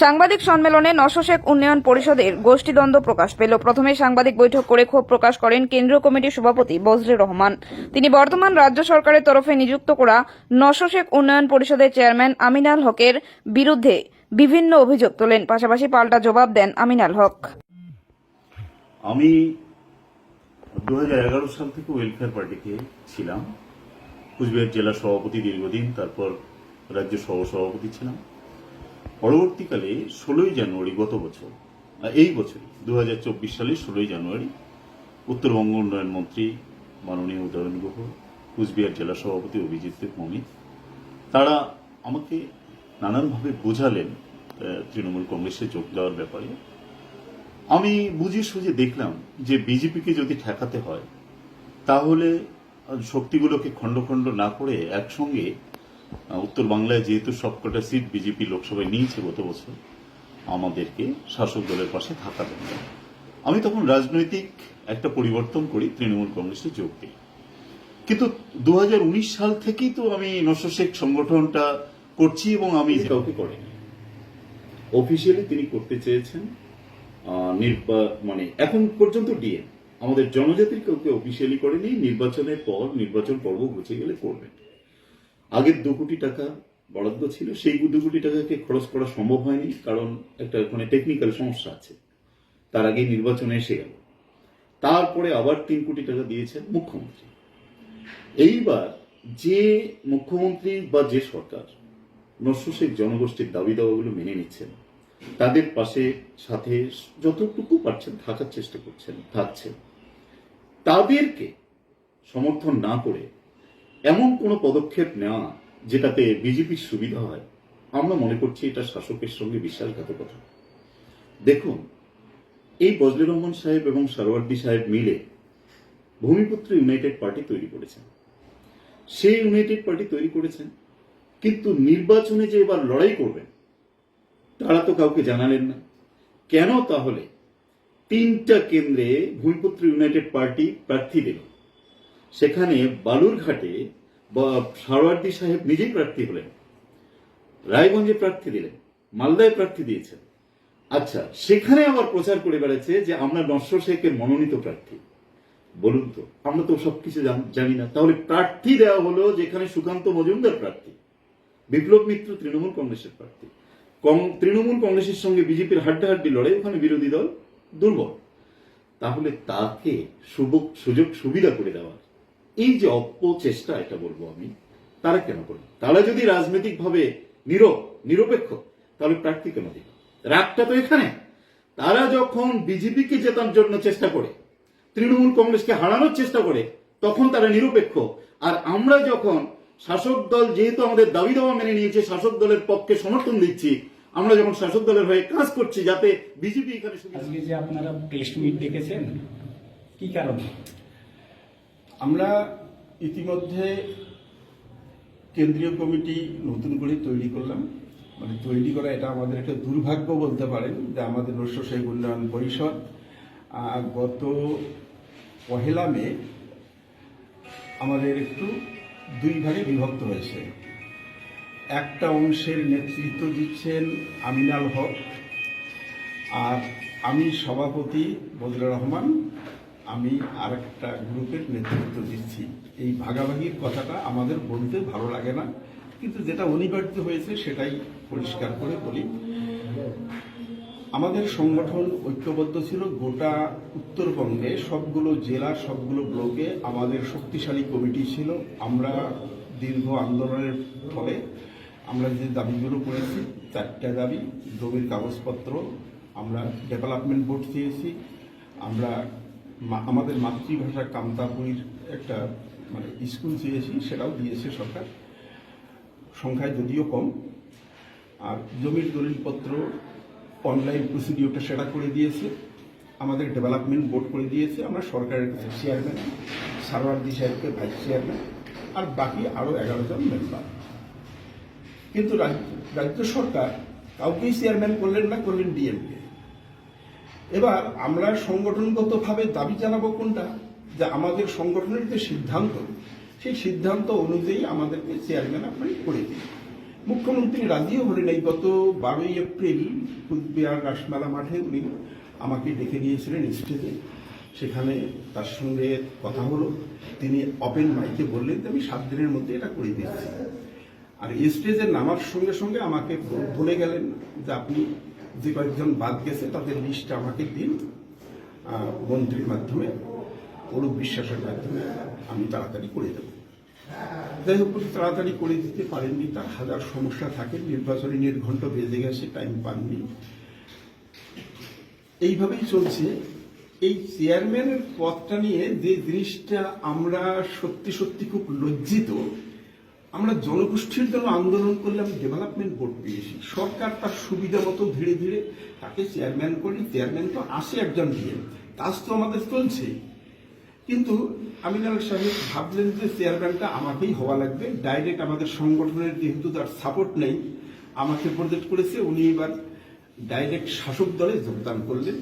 সাংবাদিক সম্মেলনে নশশেক উন্নয়ন পরিষদের গোষ্ঠীদ্বন্দ্ব প্রকাশ পেল। প্রথমে সাংবাদিক বৈঠক করে ক্ষোভ প্রকাশ করেন কেন্দ্রীয় কমিটির সভাপতি বজরে রহমান। তিনি বর্তমান রাজ্য সরকারের তরফে নিযুক্ত করা নশশেক উন্নয়ন পরিষদের চেয়ারম্যান আমিনাল হকের বিরুদ্ধে বিভিন্ন অভিযোগ তোলেন। পাশাপাশি পাল্টা জবাব দেন আমিনাল হক। আমি দু সাল থেকে ওয়েলফেয়ার পার্টিতে ছিলাম। কুচবিহার জেলা সভাপতি দীর্ঘদিন, তারপর রাজ্য সহ সভাপতি ছিলাম। পরবর্তীকালে ষোলোই জানুয়ারি গত বছর এই বছর দু হাজার চব্বিশ সালের ষোলোই জানুয়ারি, উত্তরবঙ্গ উন্নয়ন মন্ত্রী মাননীয় উদয়ন গুহ, কুচবিহার জেলা সভাপতি অভিজিৎ মমিত তারা আমাকে নানানভাবে বোঝালেন তৃণমূল কংগ্রেসে যোগ দেওয়ার ব্যাপারে। আমি বুঝে সুঝে দেখলাম যে বিজেপিকে যদি ঠেকাতে হয়, তাহলে শক্তিগুলোকে খণ্ড খণ্ড না করে একসঙ্গে উত্তর বাংলায় যেহেতু সবকটা সিট বিজেপি লোকসভায় নিয়েছে গত বছর, আমাদেরকে শাসক দলের পাশে থাকা দরকার আমি তখন রাজনৈতিক একটা পরিবর্তন করি, তৃণমূল কংগ্রেসে যোগ দিই। কিন্তু দু সাল থেকেই তো আমি নশশেখ সংগঠনটা করছি এবং আমি কাউকে করিনি অফিসিয়ালি তিনি করতে চেয়েছেন মানে এখন পর্যন্ত ডিএম। আমাদের জনজাতির কাউকে অফিসিয়ালি করেনি, নির্বাচনের পর, নির্বাচন পর্ব ঘুচে গেলে করবেন। আগের দু কোটি টাকা বরাদ্দ ছিল, সেই দু কোটি টাকাকে খরচ করা সম্ভব হয়নি, কারণ একটা ওখানে টেকনিক্যাল সমস্যা আছে। তার আগেই নির্বাচনে এসে গেল। তারপরে আবার তিন কোটি টাকা দিয়েছেন মুখ্যমন্ত্রী। এইবার যে মুখ্যমন্ত্রী বা যে সরকার নস্যশেখ জনগোষ্ঠীর দাবি দাওয়াগুলো মেনে নিচ্ছেন, তাদের পাশে সাথে যতটুকু পারছেন থাকার চেষ্টা করছেন, থাকছেন। তাদেরকে সমর্থন না করে এমন কোনো পদক্ষেপ নেওয়া যেটাতে বিজেপির সুবিধা হয়, আমরা মনে করছি এটা শাসকের সঙ্গে বিশ্বাসঘাতকতা। দেখুন, এই বজলুর সাহেব এবং সারওয়ার্দি সাহেব মিলে ভূমিপুত্র ইউনাইটেড পার্টি তৈরি করেছেন। সেই ইউনাইটেড পার্টি তৈরি করেছেন, কিন্তু নির্বাচনে যে এবার লড়াই করবেন, তারা তো কাউকে জানালেন না। কেন তাহলে তিনটা কেন্দ্রে ভূমিপুত্র ইউনাইটেড পার্টি প্রার্থী দিল সেখানে বালুরঘাটে বা সারওয়ার্দি সাহেব নিজেই প্রার্থী হলেন। রায়গঞ্জে প্রার্থী দিলেন, মালদায় প্রার্থী দিয়েছেন। আচ্ছা সেখানে আবার প্রচার করে বেড়াচ্ছে যে আমরা নশ্বর শেখের মনোনীত প্রার্থী। বলুন তো, আমরা তো সবকিছু জান- না। তাহলে প্রার্থী দেওয়া হলো যেখানে সুকান্ত মজুমদার প্রার্থী, বিপ্লব মিত্র তৃণমূল কংগ্রেসের প্রার্থী। তৃণমূল কংগ্রেসের সঙ্গে বিজেপির হাড্ডাহাড্ডি লড়াই, ওখানে বিরোধী দল দুর্বল। তাহলে তাকে সুযোগ সুবিধা করে দেওয়ার এই যে অপচেষ্টা এটা বলব আমি, তারা কেন করবে? তারা যদি রাজনৈতিকভাবে নিরপ নিরপেক্ষ, তাহলে প্রার্থী কেন দিল রাগটা তো এখানে। তারা যখন বিজেপিকে জেতার জন্য চেষ্টা করে, তৃণমূল কংগ্রেসকে হারানোর চেষ্টা করে, তখন তারা নিরপেক্ষ। আর আমরা যখন শাসক দল যেহেতু আমাদের দাবি দাওয়া মেনে নিয়েছে, শাসক দলের পক্ষে সমর্থন দিচ্ছি, আমরা যখন শাসক দলের হয়ে কাজ করছি যাতে বিজেপি এখানে আজকে যে আপনারা প্রেস মিট ডেকেছেন কি কারণে? আমরা ইতিমধ্যে কেন্দ্রীয় কমিটি নতুন করে তৈরি করলাম। মানে তৈরি করা এটা আমাদের একটা দুর্ভাগ্য বলতে পারেন যে আমাদের নস্য শেখ উন্নয়ন পরিষদ গত পহেলা মে আমাদের একটু দুই ভাগে বিভক্ত হয়েছে। একটা অংশের নেতৃত্ব দিচ্ছেন আমিনাল হক আর আমি সভাপতি বজলুর রহমান। আমি আরেকটা গ্রুপের নেতৃত্ব দিচ্ছি। এই ভাগাভাগির কথাটা আমাদের বলতে ভালো লাগে না, কিন্তু যেটা অনিবার্য হয়েছে সেটাই পরিষ্কার করে বলি। আমাদের সংগঠন ঐক্যবদ্ধ ছিল, গোটা উত্তরবঙ্গে সবগুলো জেলা, সবগুলো ব্লকে আমাদের শক্তিশালী কমিটি ছিল। আমরা দীর্ঘ আন্দোলনের ফলে আমরা যে দাবিগুলো করেছি, চারটা দাবি, জমির কাগজপত্র, আমরা ডেভেলপমেন্ট বোর্ড চেয়েছি আমরা আমাদের মাতৃভাষা কামতাপুরীর একটা মানে স্কুল চেয়েছি সেটাও দিয়েছে সরকার। সংখ্যায় যদিও কম, আর জমির দলিলপত্র অনলাইন প্রসিডিওরটা সেটা করে দিয়েছে, আমাদের ডেভেলপমেন্ট বোর্ড করে দিয়েছে, আমরা সরকারের কাছে চেয়ারম্যান সারওয়ার্দি সাহেবকে ভাইস চেয়ারম্যান আর বাকি আরও এগারো জন মেম্বার কিন্তু রাজ- রাজ্য সরকার কাউকেই চেয়ারম্যান করলেন না, করলেন ডিএমকে এবার আমরা সংগঠনগতভাবে দাবি জানাব কোনটা? যে আমাদের সংগঠনের যে সিদ্ধান্ত, সেই সিদ্ধান্ত অনুযায়ী আমাদেরকে চেয়ারম্যান আপনি করে দিন। মুখ্যমন্ত্রী রাজিও হলেন এই গত বারোই এপ্রিল কুচবিহার রাসমেলা মাঠে। উনি আমাকে ডেকে নিয়েছিলেন স্টেজে। সেখানে তার সঙ্গে কথা হলো। তিনি ওপেন মাইকে বললেন যে, আমি সাত দিনের মধ্যে এটা করে দিচ্ছি। আর স্টেজে নামার সঙ্গে সঙ্গে আমাকে বলে গেলেন যে, আপনি যে কয়েকজন বাদ গেছে, তাদের লিস্টটা আমাকে দিন। মন্ত্রীর মাধ্যমে, অরূপ বিশ্বাসের মাধ্যমে আমি তাড়াতাড়ি করে দেবো। যাই হোক তাড়াতাড়ি করে দিতে পারেননি, তার হাজার সমস্যা থাকে, নির্বাচনী নির্ঘণ্ট বেজে গেছে টাইম পাননি। এইভাবেই চলছে। এই চেয়ারম্যানের পদটা নিয়ে যে জিনিসটা আমরা সত্যি সত্যি খুব লজ্জিত আমরা জনগোষ্ঠীর জন্য আন্দোলন করলাম ডেভেলপমেন্ট বোর্ড পেয়েছি সরকার তার সুবিধা মতো ধীরে ধীরে তাকে চেয়ারম্যান করি চেয়ারম্যান তো আসে একজন দিয়ে। কাজ তো আমাদের চলছেই। কিন্তু আমি আমিনাল সাহেব ভাবলেন যে চেয়ারম্যানটা আমাকেই হওয়া লাগবে। ডাইরেক্ট আমাদের সংগঠনের যেহেতু তার সাপোর্ট নেই, আমাকে প্রজেক্ট করেছে, উনি এবার ডাইরেক্ট শাসক দলে যোগদান করলেন।